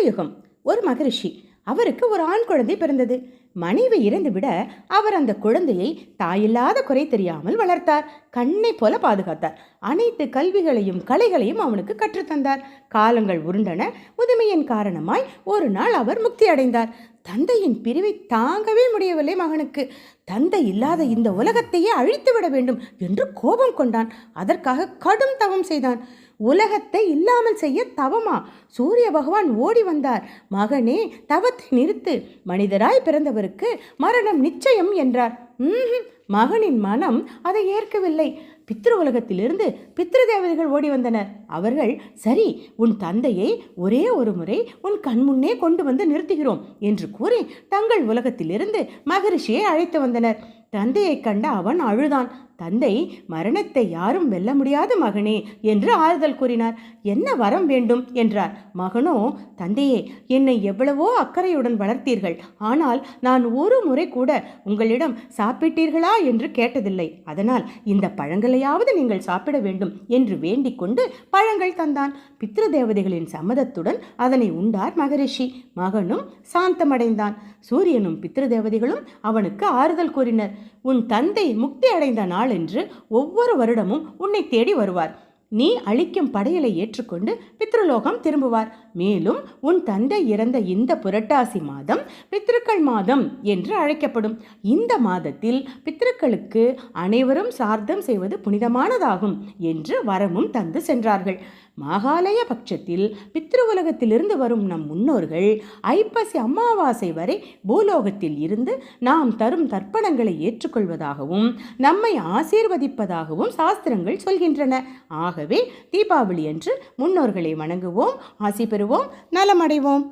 கலியுகம் ஒரு மகரிஷி. அவருக்கு ஒரு ஆண் குழந்தை பிறந்தது. மனைவி இறந்துவிட அவர் அந்த குழந்தையை தாயில்லாத குறை தெரியாமல் வளர்த்தார். கண்ணை போல பாதுகாத்தார். அனைத்து கல்விகளையும் கலைகளையும் அவனுக்கு கற்றுத்தந்தார். காலங்கள் உருண்டன. முதுமையின் காரணமாய் ஒரு நாள் அவர் முக்தி அடைந்தார். தந்தையின் பிரிவை தாங்கவே முடியவில்லை மகனுக்கு. தந்தை இல்லாத இந்த உலகத்தையே அழித்து விட வேண்டும் என்று கோபம் கொண்டான். அதற்காக கடும் தவம் செய்தான். உலகத்தை இல்லாமல் செய்ய தவமா? சூரிய பகவான் ஓடி வந்தார். மகனே தவத்தை நிறுத்து. மனிதராய் பிறந்தவருக்கு மரணம் நிச்சயம் என்றார். மகனின் மனம் அதை ஏற்கவில்லை. பித்ரு உலகத்திலிருந்து பித்ரு தேவதைகள் ஓடி வந்தனர். அவர்கள் சரி உன் தந்தையை ஒரே ஒரு முறை உன் கண்முன்னே கொண்டு வந்து நிறுத்துகிறோம் என்று கூறி தங்கள் உலகத்திலிருந்து மகரிஷியை அழைத்து வந்தனர். தந்தையை கண்ட அவன் அழுதான். தந்தை மரணத்தை யாரும் வெல்ல முடியாத மகனே என்று ஆறுதல் கூறினார். என்ன வரம் வேண்டும் என்றார். மகனோ தந்தையே என்னை எவ்வளவோ அக்கறையுடன் வளர்த்தீர்கள். ஆனால் நான் ஒரு முறை கூட உங்களிடம் சாப்பிட்டீர்களா என்று கேட்டதில்லை. அதனால் இந்த பழங்களையாவது நீங்கள் சாப்பிட வேண்டும் என்று வேண்டிக் கொண்டு பழங்கள் தந்தான். பித்ரு தேவதைகளின் சம்மதத்துடன் அதனை உண்டார் மகரிஷி. மகனும் சாந்தமடைந்தான். சூரியனும் பித்ரு தேவதைகளும் அவனுக்கு ஆறுதல் கூறினர். உன் தந்தை முக்தி அடைந்த நாள் என்று ஒவ்வொரு வருடமும் உன்னை தேடி வருவார். நீ அளிக்கும் படையலை ஏற்றுக்கொண்டு பித்ருலோகம் திரும்புவார். மேலும் உன் தந்தை இறந்த இந்த புரட்டாசி மாதம் பித்ருக்கள் மாதம் என்று அழைக்கப்படும். இந்த மாதத்தில் பித்ருக்களுக்கு அனைவரும் சார்த்தம் செய்வது புனிதமானதாகும் என்று வரமும் தந்து சென்றார்கள். மாகாலய பட்சத்தில் பித்ரு உலகத்திலிருந்து வரும் நம் முன்னோர்கள் ஐப்பசி அமாவாசை வரை பூலோகத்தில் இருந்து நாம் தரும் தர்ப்பணங்களை ஏற்றுக்கொள்வதாகவும் நம்மை ஆசீர்வதிப்பதாகவும் சாஸ்திரங்கள் சொல்கின்றன. ஆக ஆகவே தீபாவளி அன்று முன்னோர்களை வணங்குவோம் ஆசி பெறுவோம் நலமடைவோம்.